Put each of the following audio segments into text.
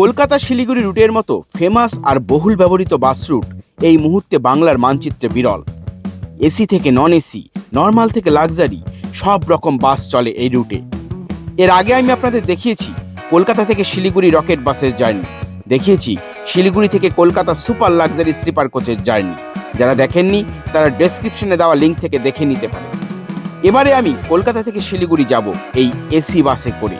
কলকাতা শিলিগুড়ি রুটের মতো ফেমাস আর বহুল ব্যবহৃত বাস রুট এই মুহূর্তে বাংলার মানচিত্রে বিরল। এসি থেকে নন এসি নর্মাল থেকে লাক্সারি সব রকম বাস চলে এই রুটে। এর আগে আমি আপনাদের দেখিয়েছি কলকাতা থেকে শিলিগুড়ি রকেট বাসের জার্নি। দেখিয়েছি শিলিগুড়ি থেকে কলকাতা সুপার লাক্সারি স্লিপার কোচের জার্নি। যারা দেখেননি, তারা ডেসক্রিপশনে দেওয়া লিঙ্ক থেকে দেখে নিতে পারে এবারে আমি কলকাতা থেকে শিলিগুড়ি যাব এই এসি বাসে করে।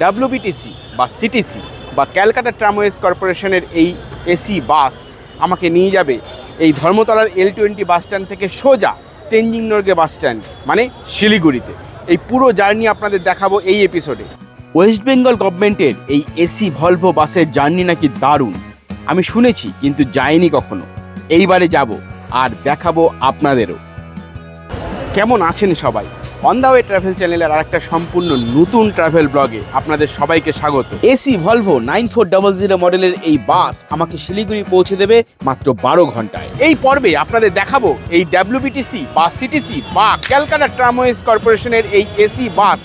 ডাব্লিউবিটিসি বা সিটিসি বা ক্যালকাটা ট্রামওয়েজ কর্পোরেশনের এই এসি বাস আমাকে নিয়ে যাবে এই ধর্মতলার এল টোয়েন্টি বাস স্ট্যান্ড থেকে সোজা তেনজিং নর্গে বাস স্ট্যান্ড মানে শিলিগুড়িতে। এই পুরো জার্নি আপনাদের দেখাবো এই এপিসোডে ওয়েস্ট বেঙ্গল গভর্নমেন্টের এই এসি ভলভো বাসের জার্নি নাকি দারুণ। আমি শুনেছি, কিন্তু যাইনি কখনো। এইবারে যাব আর দেখাবো আপনাদেরও। কেমন আছেন সবাই? অন ওয়ে ট্রাভেল চ্যানেলের আর একটা সম্পূর্ণ নতুন ট্রাভেল ব্লগে আপনাদের সবাইকে স্বাগত। AC, Volvo, nine four double zero মডেলের এই বাস আমাকে শিলিগুড়ি পৌঁছে দেবে মাত্র বারো ঘন্টায়। এই পর্বে আপনাদের দেখাবো এই ডাব্লিউবিটিসি বা সিটিসি বা ক্যালকাটা ট্রামওয়েজ কর্পোরেশনের এই এসি বাস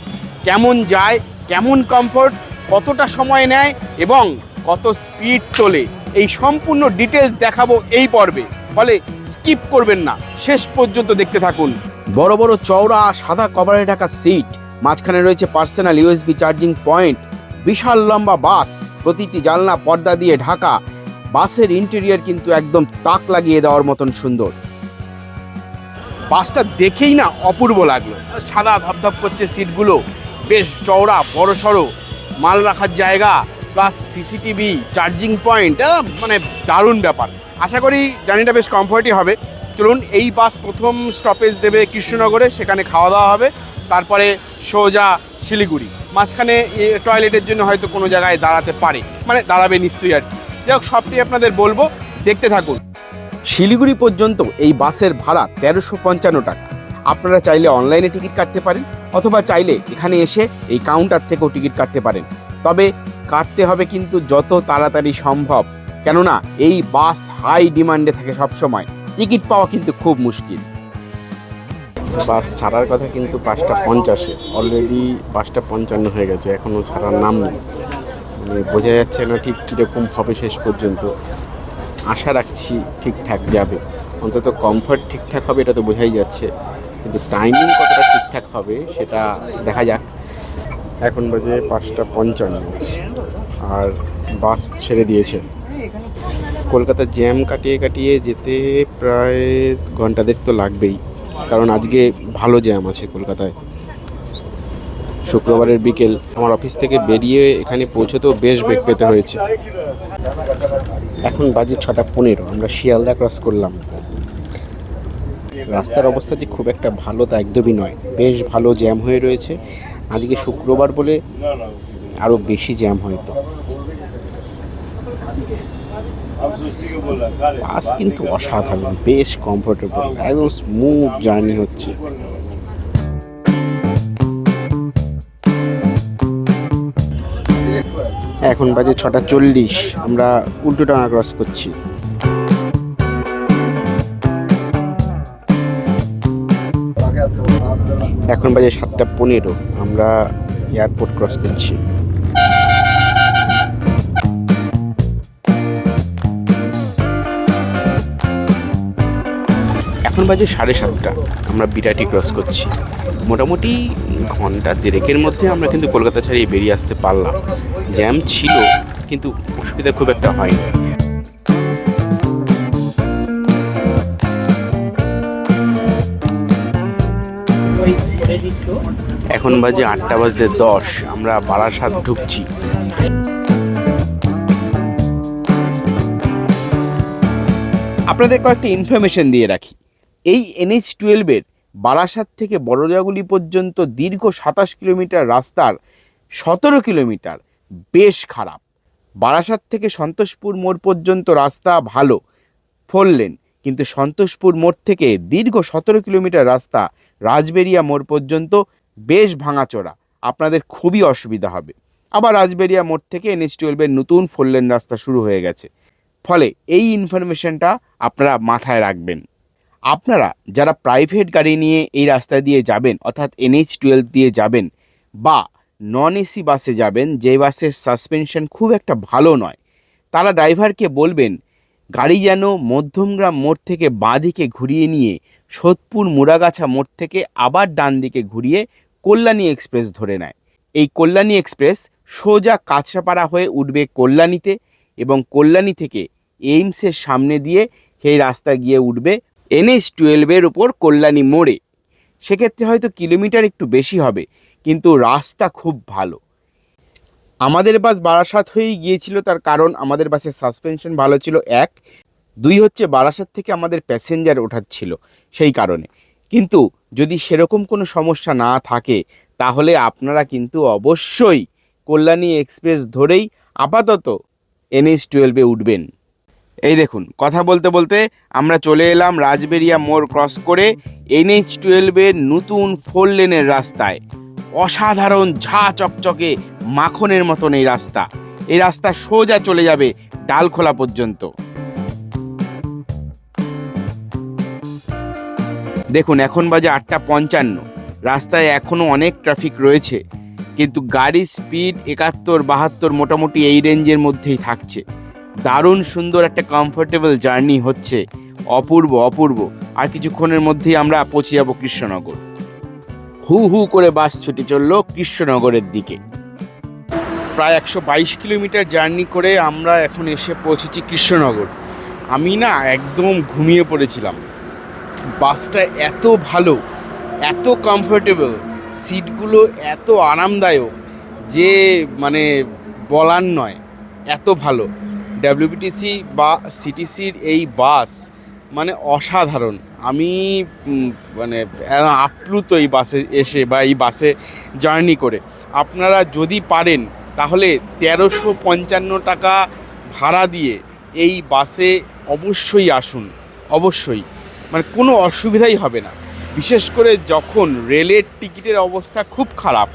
কেমন যায়, কেমন কমফোর্ট, কতটা সময় নেয় এবং কত স্পিড তোলে এই সম্পূর্ণ ডিটেলস দেখাবো এই পর্বে। ফলে স্কিপ করবেন না। শেষ পর্যন্ত দেখতে থাকুন। বড় বড় চওড়া, সাদা কভারে ঢাকা সিট। মাঝখানে রয়েছে পার্সোনাল ইউএসবি চার্জিং পয়েন্ট। বিশাল লম্বা বাস, প্রতিটি জানলা, পর্দা দিয়ে ঢাকা। বাসের ইন্টেরিয়ার কিন্তু একদম তাক লাগিয়ে দেওয়ার মতন সুন্দর। বাসটা দেখেই না অপূর্ব লাগল। সাদা ধপধপ করছে সিটগুলো। বেশ চওড়া, বড় সড়ো। মাল রাখার জায়গা, প্লাস সিসিটিভি, চার্জিং পয়েন্ট মানে দারুণ ব্যাপার। আশা করি জার্নিটা বেশ কমফর্টই হবে। চলুন, এই বাস প্রথম স্টপেজ দেবে কৃষ্ণনগরে, সেখানে খাওয়া দাওয়া হবে। তারপরে সোজা শিলিগুড়ি। মাঝখানে টয়লেটের জন্য হয়তো কোনো জায়গায় দাঁড়াতে পারে। মানে দাঁড়াবে নিশ্চয়ই আর কি। যাই হোক, সবটি আপনাদের বলব। দেখতে থাকুন। শিলিগুড়ি পর্যন্ত এই বাসের ভাড়া তেরোশো পঞ্চান্ন টাকা। আপনারা চাইলে অনলাইনে টিকিট কাটতে পারেন, অথবা চাইলে এখানে এসে এই কাউন্টার থেকেও টিকিট কাটতে পারেন। তবে কাটতে হবে কিন্তু যত তাড়াতাড়ি সম্ভব। কেননা, এই বাস হাই ডিমান্ডে থাকে সবসময়। টিকিট পাওয়া কিন্তু খুব মুশকিল। বাস ছাড়ার কথা কিন্তু পাঁচটা পঞ্চাশে। অলরেডি পাঁচটা পঞ্চান্ন হয়ে গেছে এখনও ছাড়ার নাম নেই। মানে বোঝা যাচ্ছে না ঠিক কীরকম হবে শেষ পর্যন্ত। আশা রাখছি ঠিকঠাক যাবে। অন্তত কমফর্ট ঠিকঠাক হবে এটা তো বোঝাই যাচ্ছে। কিন্তু টাইমিং কতটা ঠিকঠাক হবে সেটা দেখা যাক। এখন বাজে পাঁচটা পঞ্চান্ন। আর বাস ছেড়ে দিয়েছে। কলকাতা জ্যাম কাটিয়ে কাটিয়ে যেতে প্রায় ঘণ্টা দেড় তো লাগবেই। কারণ আজকে ভালো জ্যাম আছে কলকাতায়। শুক্রবারের বিকেল আমার অফিস থেকে বেরিয়ে এখানে পৌঁছতেও বেশ বেগ পেতে হয়েছে। এখন বাজে ছটা পনেরো, আমরা শিয়ালদা ক্রস করলাম। রাস্তার অবস্থা যে খুব একটা ভালো তা একদমই নয়। বেশ ভালো জ্যাম হয়ে রয়েছে। আজকে শুক্রবার বলে আরও বেশি জ্যাম হয়তো। বাস কিন্তু অসাধারণ, বেশ কমফোর্টেবল একদম স্মুথ জার্নি হচ্ছে। এখন বাজে ছটা চল্লিশ, আমরা উল্টো ডাঙা ক্রস করছি। এখন বাজে সাতটা পনেরো, আমরা এয়ারপোর্ট ক্রস করছি। এখন বাজে সাড়ে সাতটা। আমরা বিরাটি ক্রস করছি। মোটামুটি ঘণ্টা দেড়েকের মধ্যে আমরা কিন্তু কলকাতা ছাড়িয়ে বেরিয়ে আসতে পারলাম। জ্যাম ছিল, কিন্তু অসুবিধা খুব একটা হয়নি। এখন বাজে আটটা বাজতে দশ। আমরা বারাসাত ঢুকছি। আপনাদের কয়েকটা ইনফরমেশন দিয়ে রাখি। এই এনএইচ টুয়েলভের বারাসাত থেকে বড়জাগুলি পর্যন্ত দীর্ঘ সাতাশ কিলোমিটার রাস্তার সতেরো কিলোমিটার বেশ খারাপ। বারাসাত থেকে সন্তোষপুর মোড় পর্যন্ত রাস্তা ভালো ফোর লেন কিন্তু সন্তোষপুর মোড় থেকে দীর্ঘ সতেরো কিলোমিটার রাস্তা রাজবেরিয়া মোড় পর্যন্ত বেশ ভাঙাচোরা। আপনাদের খুবই অসুবিধা হবে। আবার রাজবেরিয়া মোড় থেকে এনএইচ টুয়েলভের নতুন ফোর লেন রাস্তা শুরু হয়ে গেছে। ফলে এই ইনফরমেশনটা আপনারা মাথায় রাখবেন। আপনারা যারা প্রাইভেট গাড়ি নিয়ে এই রাস্তা দিয়ে যাবেন, অর্থাৎ এনএইচ টুয়েলভ দিয়ে যাবেন বা নন এসি বাসে যাবেন, যে বাসের সাসপেনশন খুব একটা ভালো নয়, তারা ড্রাইভারকে বলবেন, গাড়ি যেন মধ্যমগ্রাম মোড় থেকে বাঁ দিকে ঘুরিয়ে নিয়ে সোদপুর মুরাগাছা মোড় থেকে আবার ডান দিকে ঘুরিয়ে কল্যাণী এক্সপ্রেস ধরে নেয়। এই কল্যাণী এক্সপ্রেস সোজা কাঁচরাপাড়া হয়ে উঠবে কল্যাণীতে এবং কল্যাণী থেকে এইমসের সামনে দিয়ে সেই রাস্তা গিয়ে উঠবে এনএস টুয়েলভের ওপর কল্যাণী মোড়ে। সেক্ষেত্রে হয়তো কিলোমিটার একটু বেশি হবে, কিন্তু রাস্তা খুব ভালো। আমাদের বাস বারাসাত হয়েই গিয়েছিল, তার কারণ আমাদের বাসের সাসপেনশন ভালো ছিল, এক। দুই হচ্ছে বারাসাত থেকে আমাদের প্যাসেঞ্জার ওঠাচ্ছিল সেই কারণে। কিন্তু যদি সেরকম কোনো সমস্যা না থাকে, তাহলে আপনারা কিন্তু অবশ্যই কল্যাণী এক্সপ্রেস ধরেই আপাতত এনএস টুয়েলভে উঠবেন। এই দেখুন, কথা বলতে বলতে আমরা চলে এলাম রাজবেরিয়া মোড় ক্রস করে এনএইচ টুয়েলভের নতুন ফোর লেনের রাস্তায়। অসাধারণ ঝা চকচকে মাখনের মতন এই রাস্তা। এই রাস্তা সোজা চলে যাবে ডালখোলা পর্যন্ত। দেখুন, এখন বাজে আটটা পঞ্চান্ন। রাস্তায় এখনও অনেক ট্রাফিক রয়েছে, কিন্তু গাড়ির স্পিড একাত্তর, বাহাত্তর মোটামুটি এই রেঞ্জের মধ্যেই থাকছে। দারুণ সুন্দর একটা কমফোর্টেবল জার্নি হচ্ছে। অপূর্ব অপূর্ব। আর কিছুক্ষণের মধ্যেই আমরা পৌঁছে যাব কৃষ্ণনগর। হু হু করে বাস ছুটে চলল কৃষ্ণনগরের দিকে। প্রায় একশো বাইশ কিলোমিটার জার্নি করে আমরা এখন এসে পৌঁছেছি কৃষ্ণনগর। আমি না একদম ঘুমিয়ে পড়েছিলাম। বাসটা এত ভালো, এত কমফোর্টেবল সিটগুলো এত আরামদায়ক যে মানে বলার নয়, এত ভালো। ডাব্লিউবিটিসি বা সিটিসির এই বাস মানে অসাধারণ। আমি মানে আপ্লুত এই বাসে এসে বা এই বাসে জার্নি করে। আপনারা যদি পারেন, তাহলে তেরোশো পঞ্চান্ন টাকা ভাড়া দিয়ে এই বাসে অবশ্যই আসুন। অবশ্যই। মানে কোনো অসুবিধাই হবে না। বিশেষ করে যখন রেলের টিকিটের অবস্থা খুব খারাপ,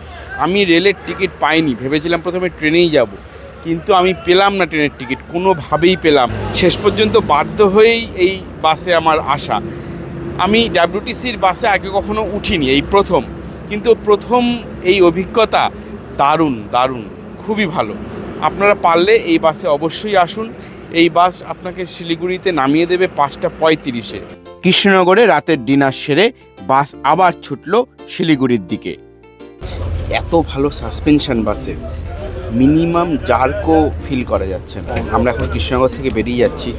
আমি রেলের টিকিট পাইনি। ভেবেছিলাম প্রথমে ট্রেনেই যাব। কিন্তু আমি পেলাম না ট্রেনের টিকিট, কোনোভাবেই পেলাম। শেষ পর্যন্ত বাধ্য হয়েই এই বাসে আমার আসা। আমি ডাব্লিউটিসির বাসে আগে কখনো উঠিনি, এই প্রথম। কিন্তু প্রথম এই অভিজ্ঞতা দারুণ দারুণ, খুবই ভালো। আপনারা পারলে এই বাসে অবশ্যই আসুন। এই বাস আপনাকে শিলিগুড়িতে নামিয়ে দেবে পাঁচটা পঁয়ত্রিশে। কৃষ্ণনগরে রাতের ডিনার সেরে বাস আবার ছুটল শিলিগুড়ির দিকে। এত ভালো সাসপেনশন বাসে। মিনিমাম জার্কও ফিল করা যাচ্ছে আমরা এখন কৃষ্ণনগর থেকে বেরিয়ে যাচ্ছি।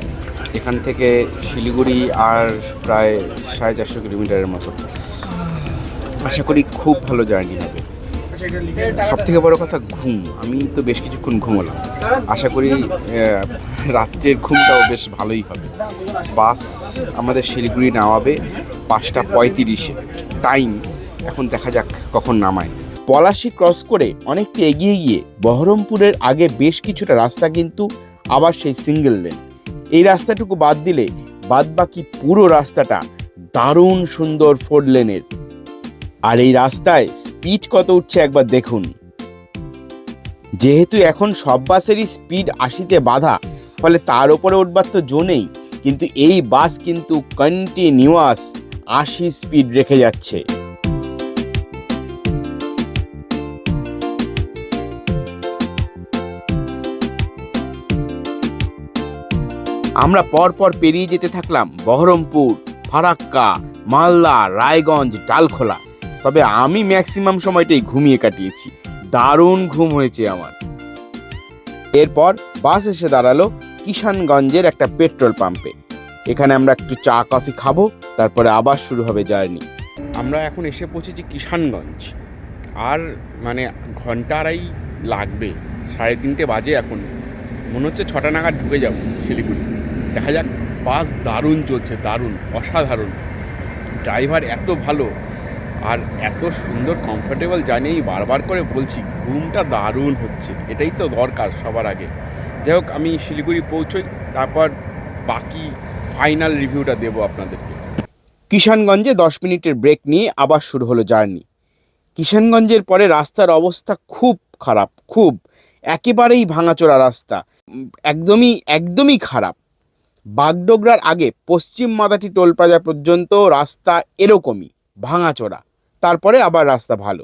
এখান থেকে শিলিগুড়ি আর প্রায় সাড়ে চারশো কিলোমিটারের মতো। আশা করি খুব ভালো জার্নি হবে। সব থেকে বড় কথা ঘুম। আমি তো বেশ কিছুক্ষণ ঘুমোলাম। আশা করি রাত্রের ঘুমটাও বেশ ভালোই হবে। বাস আমাদের শিলিগুড়ি নামাবে পাঁচটা পঁয়ত্রিশে। টাইম এখন দেখা যাক কখন নামায়। পলাশি ক্রস করে অনেকটা এগিয়ে গিয়ে বহরমপুরের আগে বেশ কিছুটা রাস্তা কিন্তু আবার সেই সিঙ্গেল লেন এই রাস্তাটুকু বাদ দিলে বাদবাকি পুরো রাস্তাটা দারুণ সুন্দর ফোর লেনের আর এই রাস্তায় স্পিড কত উঠছে একবার দেখুন। যেহেতু এখন সব বাসেরই স্পিড আশিতে বাধা, ফলে তার উপরে উঠবার তো জো নেই, কিন্তু এই বাস কিন্তু কন্টিনিউয়াস আশি স্পিড রেখে যাচ্ছে। আমরা পরপর পেরিয়ে যেতে থাকলাম বহরমপুর, ফারাক্কা, মালদা, রায়গঞ্জ, ডালখোলা। তবে আমি ম্যাক্সিমাম সময়টাই ঘুমিয়ে কাটিয়েছি। দারুণ ঘুম হয়েছে আমার। এরপর বাস এসে দাঁড়াল কিষানগঞ্জের একটা পেট্রোল পাম্পে। এখানে আমরা একটু চা, কফি খাব, তারপরে আবার শুরু হবে জার্নি। আমরা এখন এসে পৌঁছেছি কিষানগঞ্জ। আর মানে ঘণ্টা আড়াই লাগবে, সাড়ে তিনটে বাজে এখন। মনে হচ্ছে ছটা নাগাদ ঢুকে যাব শিলিগুড়ি। দেখা যাক, বাস দারুণ চলছে, দারুণ, অসাধারণ। ড্রাইভার এত ভালো আর এত সুন্দর কমফোর্টেবল জার্নি বারবার করে বলছি, ঘুমটা দারুণ হচ্ছে, এটাই তো দরকার সবার আগে। যাই হোক, আমি শিলিগুড়ি পৌঁছই, তারপর বাকি ফাইনাল রিভিউটা দেবো আপনাদেরকে। কিষানগঞ্জে দশ মিনিটের ব্রেক নিয়ে আবার শুরু হলো জার্নি কিষানগঞ্জের পরে রাস্তার অবস্থা খুব খারাপ, খুব। একেবারেই ভাঙাচোরা রাস্তা, একদমই একদমই খারাপ। বাগডোগরার আগে পশ্চিম মাদাটি টোল প্লাজা পর্যন্ত রাস্তা এরকমই, ভাঙাচোরা। তারপরে আবার রাস্তা ভালো।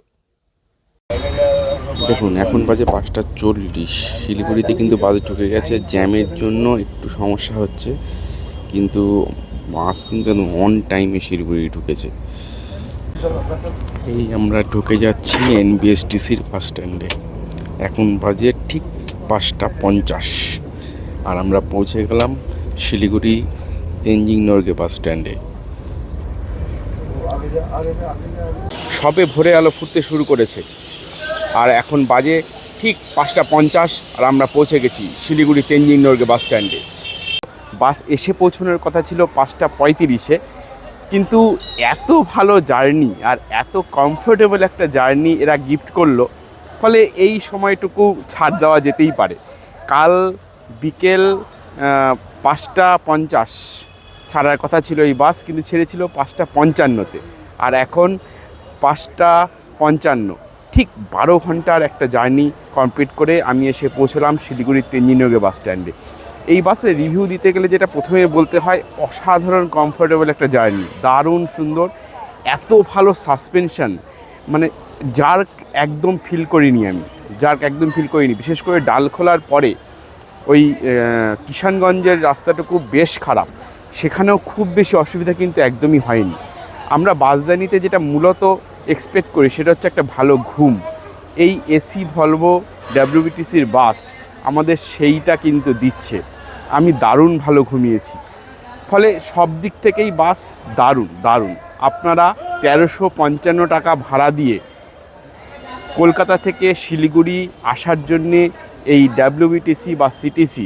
দেখুন, এখন বাজে পাঁচটা চল্লিশ। শিলিগুড়িতে কিন্তু বাজে ঢুকে গেছে। জ্যামের জন্য একটু সমস্যা হচ্ছে। কিন্তু বাস কিন্তু অন টাইমে শিলিগুড়ি ঢুকেছে। এই আমরা ঢুকে যাচ্ছি এনবিএসটিসির বাস স্ট্যান্ডে এখন বাজে ঠিক পাঁচটা পঞ্চাশ। আর আমরা পৌঁছে গেলাম শিলিগুড়ি তেঞ্জিং নর্গে বাস স্ট্যান্ডে। সবে ভোরে আলো ফুটতে শুরু করেছে। আর এখন বাজে ঠিক পাঁচটা পঞ্চাশ আর আমরা পৌঁছে গেছি শিলিগুড়ি, তেনজিং নর্গে বাস স্ট্যান্ডে। বাস এসে পৌঁছানোর কথা ছিল পাঁচটা পঁয়ত্রিশে। কিন্তু এত ভালো জার্নি আর এত কমফোর্টেবল একটা জার্নি এরা গিফট করল, ফলে এই সময়টুকু ছাড় দেওয়া যেতেই পারে। কাল বিকেল পাঁচটা পঞ্চাশ। ছাড়ার কথা ছিল এই বাস, কিন্তু ছেড়েছিল পাঁচটা পঞ্চান্নতে। আর এখন পাঁচটা পঞ্চান্ন। ঠিক বারো ঘণ্টার একটা জার্নি কমপ্লিট করে আমি এসে পৌঁছলাম শিলিগুড়ির তেঞ্জিনগে বাস স্ট্যান্ডে। এই বাসে রিভিউ দিতে গেলে যেটা প্রথমে বলতে হয়, অসাধারণ কমফোর্টেবল একটা জার্নি। দারুণ সুন্দর, এত ভালো সাসপেনশন মানে জার্ক একদম ফিল করিনি আমি জার্ক একদম ফিল করিনি। বিশেষ করে ডাল খোলার পরে ওই কিষানগঞ্জের রাস্তাটুকু বেশ খারাপ। সেখানেও খুব বেশি অসুবিধা কিন্তু একদমই হয়নি। আমরা বাস জার্নিতে যেটা মূলত এক্সপেক্ট করি সেটা হচ্ছে একটা ভালো ঘুম। এই এসি ভলভো ডাব্লিউবিটিসির বাস আমাদের সেইটা কিন্তু দিচ্ছে। আমি দারুণ ভালো ঘুমিয়েছি। ফলে সব দিক থেকেই বাস দারুণ দারুণ। আপনারা তেরোশো পঞ্চান্ন টাকা ভাড়া দিয়ে কলকাতা থেকে শিলিগুড়ি আসার জন্যে এই ডাব্লিউবিটিসি বা সিটিসি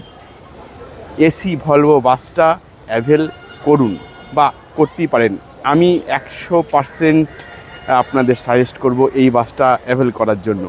এসি ভলভো বাসটা অ্যাভেল করুন বা করতেই পারেন। আমি একশো পারসেন্ট আপনাদের সাজেস্ট করব এই বাসটা অ্যাভেল করার জন্য।